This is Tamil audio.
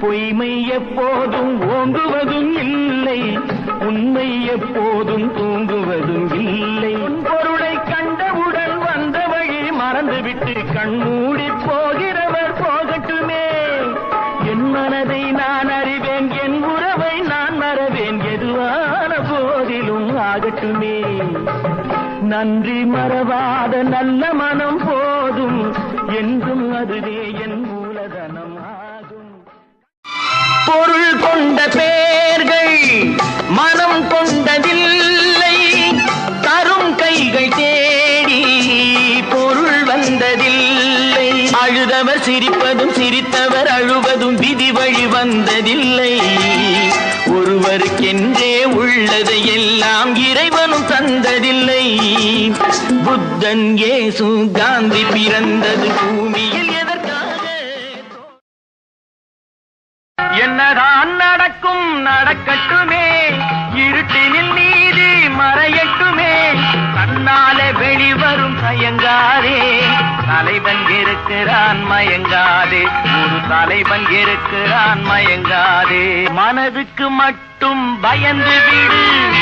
பொய்மை எப்போதும் ஓங்குவதும் இல்லை. உண்மை எப்போதும் தூங்குவதும் இல்லை. பொருளை கண்டவுடன் வந்த வழி மறந்துவிட்டு கண்மூடி போகிறவர் போகட்டுமே. என் மனதை நான் அறிவேன் என் உறவை நான் மறவேன். எதுவான போதிலும் ஆகட்டுமே. நன்றி மறவாத நல்ல மனம் போதும். என்றும் அதுவே என் பொருள் கொண்ட பேர்கள் மனம் கொண்டதில்லை. தரும் கைகள் தேடி பொருள் வந்ததில்லை. அழுதவர் சிரிப்பதும் சிரித்தவர் அழுவதும் விதி வழி வந்ததில்லை. ஒருவருக்கென்றே உள்ளதை எல்லாம் இறைவனும் தந்ததில்லை. புத்தன் ஏசு காந்தி பிறந்தது பூமியில். என்னதான் நடக்கும் நடக்கட்டுமே. இருட்டினில் நீதி மறையட்டுமே. தன்னாலே வெளிவரும் தயங்காதே. தலைவன் இருக்கிறான் மயங்காதே. ஒரு தலைவன் இருக்கிறான் மயங்காதே. மனதுக்கு மட்டும் பயந்து விடு.